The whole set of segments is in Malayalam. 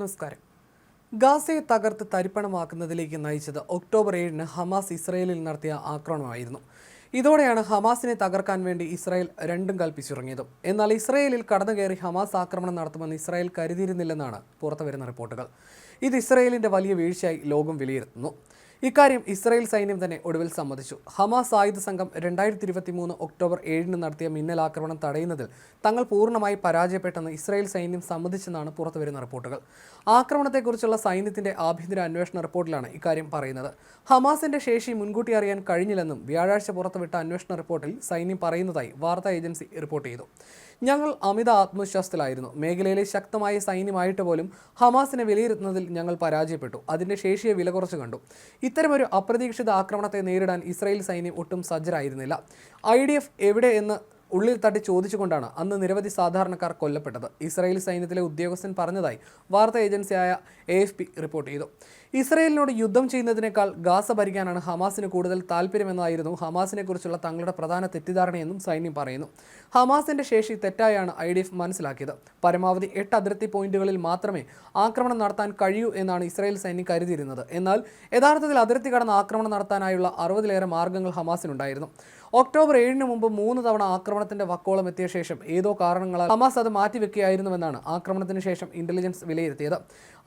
നമസ്കാരം. ഗാസയെ തകർത്ത് തരിപ്പണമാക്കുന്നതിലേക്ക് നയിച്ചത് ഒക്ടോബർ ഏഴിന് ഹമാസ് ഇസ്രയേലിൽ നടത്തിയ ആക്രമണമായിരുന്നു. ഇതോടെയാണ് ഹമാസിനെ തകർക്കാൻ വേണ്ടി ഇസ്രായേൽ രണ്ടും കൽപ്പിച്ചിറങ്ങിയത്. എന്നാൽ ഇസ്രായേലിൽ കടന്നുകയറി ഹമാസ് ആക്രമണം നടത്തുമെന്ന് ഇസ്രായേൽ കരുതിയിരുന്നില്ലെന്നാണ് പുറത്തുവരുന്ന റിപ്പോർട്ടുകൾ. ഇത് ഇസ്രായേലിന്റെ വലിയ വീഴ്ചയായി ലോകം വിലയിരുത്തുന്നു. ഇക്കാര്യം ഇസ്രായേൽ സൈന്യം തന്നെ ഒടുവിൽ സമ്മതിച്ചു. ഹമാസ് ആയുധ സംഘം രണ്ടായിരത്തി ഇരുപത്തി മൂന്ന് ഒക്ടോബർ ഏഴിന് നടത്തിയ മിന്നലാക്രമണം തടയുന്നതിൽ തങ്ങൾ പൂർണമായി പരാജയപ്പെട്ടെന്ന് ഇസ്രായേൽ സൈന്യം സമ്മതിച്ചെന്നാണ് പുറത്തുവരുന്ന റിപ്പോർട്ടുകൾ. ആക്രമണത്തെക്കുറിച്ചുള്ള സൈന്യത്തിന്റെ ആഭ്യന്തര അന്വേഷണ റിപ്പോർട്ടിലാണ് ഇക്കാര്യം പറയുന്നത്. ഹമാസിന്റെ ശേഷി മുൻകൂട്ടി അറിയാൻ കഴിഞ്ഞില്ലെന്നും വ്യാഴാഴ്ച പുറത്തുവിട്ട അന്വേഷണ റിപ്പോർട്ടിൽ സൈന്യം പറയുന്നതായി വാർത്താ ഏജൻസി റിപ്പോർട്ട് ചെയ്തു. ഞങ്ങൾ അമിത ആത്മവിശ്വാസത്തിലായിരുന്നു. മേഖലയിലെ ശക്തമായ സൈന്യമായിട്ട് പോലും ഹമാസിനെ വിലയിരുത്തുന്നതിൽ ഞങ്ങൾ പരാജയപ്പെട്ടു. അതിന്റെ ശേഷിയെ വില കുറച്ച് കണ്ടു. ഇത്തരമൊരു അപ്രതീക്ഷിത ആക്രമണത്തെ നേരിടാൻ ഇസ്രായേൽ സൈന്യം ഒട്ടും സജ്ജരായിരുന്നില്ല. ഐ എവിടെ എന്ന് ഉള്ളിൽ തട്ടി ചോദിച്ചുകൊണ്ടാണ് അന്ന് നിരവധി സാധാരണക്കാർ കൊല്ലപ്പെട്ടത്. ഇസ്രായേൽ സൈന്യത്തിലെ ഉദ്യോഗസ്ഥൻ പറഞ്ഞതായി വാർത്താ ഏജൻസിയായ എ എഫ് പി റിപ്പോർട്ട് ചെയ്തു. ഇസ്രയേലിനോട് യുദ്ധം ചെയ്യുന്നതിനേക്കാൾ ഗാസ ഭരിക്കാനാണ് ഹമാസിന് കൂടുതൽ താല്പര്യമെന്നായിരുന്നു ഹമാസിനെക്കുറിച്ചുള്ള തങ്ങളുടെ പ്രധാന തെറ്റിദ്ധാരണയെന്നും സൈന്യം പറയുന്നു. ഹമാസിന്റെ ശേഷി തെറ്റായാണ് ഐ ഡി എഫ് മനസ്സിലാക്കിയത്. പരമാവധി എട്ട് അതിർത്തി പോയിന്റുകളിൽ മാത്രമേ ആക്രമണം നടത്താൻ കഴിയൂ എന്നാണ് ഇസ്രായേൽ സൈന്യം കരുതിയിരുന്നത്. എന്നാൽ യഥാർത്ഥത്തിൽ അതിർത്തി കടന്ന് ആക്രമണം നടത്താനായുള്ള അറുപതിലേറെ മാർഗങ്ങൾ ഹമാസിനുണ്ടായിരുന്നു. ഒക്ടോബർ ഏഴിന് മുമ്പ് മൂന്ന് തവണ ആക്രമണത്തിന്റെ വക്കോളം എത്തിയ ശേഷം ഏതോ കാരണങ്ങളാൽ ഹമാസ് അത് മാറ്റിവെക്കുകയായിരുന്നുവെന്നാണ് ആക്രമണത്തിന് ശേഷം ഇന്റലിജൻസ് വിലയിരുത്തിയത്.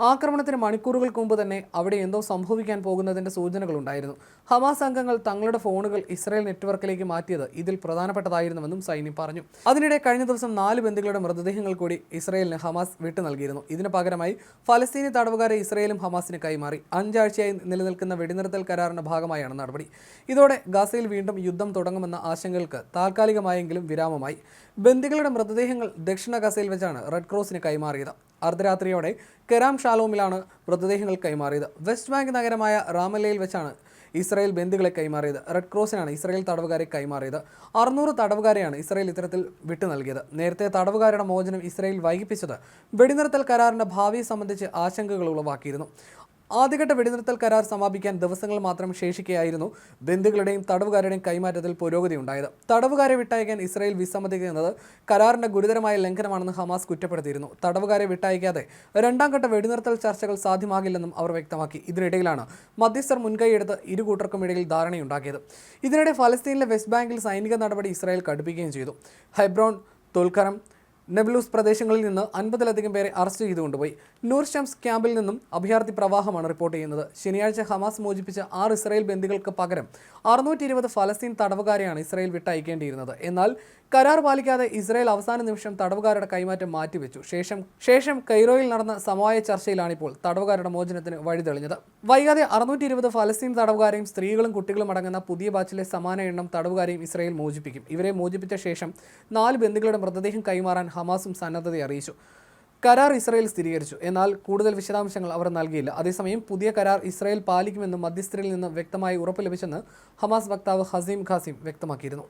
ആക്രമണത്തിന് മണിക്കൂറുകൾക്ക് മുമ്പ് തന്നെ അവിടെ എന്തോ സംഭവിക്കാൻ പോകുന്നതിന്റെ സൂചനകളുണ്ടായിരുന്നു. ഹമാസ് അംഗങ്ങൾ തങ്ങളുടെ ഫോണുകൾ ഇസ്രായേൽ നെറ്റ്വർക്കിലേക്ക് മാറ്റിയത് ഇതിൽ പ്രധാനപ്പെട്ടതായിരുന്നുവെന്നും സൈന്യം പറഞ്ഞു. അതിനിടെ കഴിഞ്ഞ ദിവസം നാല് ബന്ധുക്കളുടെ മൃതദേഹങ്ങൾ കൂടി ഇസ്രായേലിന് ഹമാസ് വിട്ടു നൽകിയിരുന്നു. ഇതിന് പകരമായി ഫലസ്തീനി തടവുകാരെ ഇസ്രായേലും ഹമാസിന് കൈമാറി. അഞ്ചാഴ്ചയായി നിലനിൽക്കുന്ന വെടിനിർത്തൽ കരാറിന്റെ ഭാഗമായാണ് നടപടി. ഇതോടെ ഗാസയിൽ വീണ്ടും യുദ്ധം തുടങ്ങുമെന്ന ആശങ്കകൾക്ക് താൽക്കാലികമായെങ്കിലും വിരാമമായി. ബന്ദികളുടെ മൃതദേഹങ്ങൾ ദക്ഷിണ ഗസയിൽ വെച്ചാണ് റെഡ് ക്രോസിന് കൈമാറിയത്. അർദ്ധരാത്രിയോടെ കെറാം ഷാലോമിലാണ് മൃതദേഹങ്ങൾ കൈമാറിയത്. വെസ്റ്റ് ബാങ്ക് നഗരമായ റാമല്ലയിൽ വെച്ചാണ് ഇസ്രായേൽ ബന്ദികളെ കൈമാറിയത്. റെഡ് ക്രോസിനാണ് ഇസ്രായേൽ തടവുകാരെ കൈമാറിയത്. അറുന്നൂറ് തടവുകാരെയാണ് ഇസ്രായേൽ ഇത്തരത്തിൽ വിട്ടു നൽകിയത്. നേരത്തെ തടവുകാരുടെ മോചനം ഇസ്രായേൽ വൈകിപ്പിച്ചത് വെടിനിർത്തൽ കരാറിന്റെ ഭാവിയെ സംബന്ധിച്ച് ആശങ്കകൾ ഉളവാക്കിയിരുന്നു. ആദ്യഘട്ട വെടിനിർത്തൽ കരാർ സമാപിക്കാൻ ദിവസങ്ങൾ മാത്രം ശേഷിക്കെയായിരുന്നു ബന്ധുക്കളുടെയും തടവുകാരുടെയും കൈമാറ്റത്തിൽ പുരോഗതി ഉണ്ടായത്. തടവുകാരെ വിട്ടയക്കാൻ ഇസ്രായേൽ വിസമ്മതിക്കുന്നത് കരാറിന്റെ ഗുരുതരമായ ലംഘനമാണെന്ന് ഹമാസ് കുറ്റപ്പെടുത്തിയിരുന്നു. തടവുകാരെ വിട്ടയക്കാതെ രണ്ടാം ഘട്ട വെടിനിർത്തൽ ചർച്ചകൾ സാധ്യമാകില്ലെന്നും അവർ വ്യക്തമാക്കി. ഇതിനിടയിലാണ് മധ്യസ്ഥർ മുൻകൈയെടുത്ത് ഇരു കൂട്ടർക്കും ഇടയിൽ ധാരണയുണ്ടാക്കിയത്. ഇതിനിടെ ഫലസ്തീനിലെ വെസ്റ്റ് ബാങ്കിൽ സൈനിക നടപടി ഇസ്രായേൽ കടുപ്പിക്കുകയും ചെയ്തു. ഹൈബ്രോൺ തുൽക്കരം നെബ്ലൂസ് പ്രദേശങ്ങളിൽ നിന്ന് അൻപതിലധികം പേരെ അറസ്റ്റ് ചെയ്തുകൊണ്ടുപോയി നൂർ ഷംസ് ക്യാമ്പിൽ നിന്നും അഭയാർത്ഥി പ്രവാഹമാണ് റിപ്പോർട്ട് ചെയ്യുന്നത്. ശനിയാഴ്ച ഹമാസ് മോചിപ്പിച്ച ആറ് ഇസ്രായേൽ ബന്ദികൾക്ക് പകരം അറുന്നൂറ്റി ഇരുപത് ഫലസ്തീൻ തടവുകാരെയാണ് ഇസ്രായേൽ വിട്ടയക്കേണ്ടിയിരുന്നത്. എന്നാൽ കരാർ പാലിക്കാതെ ഇസ്രായേൽ അവസാന നിമിഷം തടവുകാരുടെ കൈമാറ്റം മാറ്റിവെച്ചു. ശേഷം ശേഷം കൈറോയിൽ നടന്ന സമവായ ചർച്ചയിലാണിപ്പോൾ തടവുകാരുടെ മോചനത്തിന് വഴിതെളിഞ്ഞത്. വൈകാതെ അറുന്നൂറ്റി ഇരുപത് ഫലസ്തീൻ തടവുകാരെയും സ്ത്രീകളും കുട്ടികളും അടങ്ങുന്ന പുതിയ ബാച്ചിലെ സമാന എണ്ണം തടവുകാരെയും ഇസ്രായേൽ മോചിപ്പിക്കും. ഇവരെ മോചിപ്പിച്ച ശേഷം നാല് ബന്ധുക്കളുടെ മൃതദേഹം കൈമാറാൻ ഹമാസും സന്നദ്ധത അറിയിച്ചു. കരാർ ഇസ്രയേൽ സ്ഥിരീകരിച്ചു. എന്നാൽ കൂടുതൽ വിശദാംശങ്ങൾ അവർ നൽകിയില്ല. അതേസമയം പുതിയ കരാർ ഇസ്രയേൽ പാലിക്കുമെന്ന് മധ്യസ്ഥരിൽ നിന്ന് വ്യക്തമായി ഉറപ്പ് ലഭിച്ചെന്ന് ഹമാസ് വക്താവ് ഹസീം ഖാസിം വ്യക്തമാക്കിയിരുന്നു.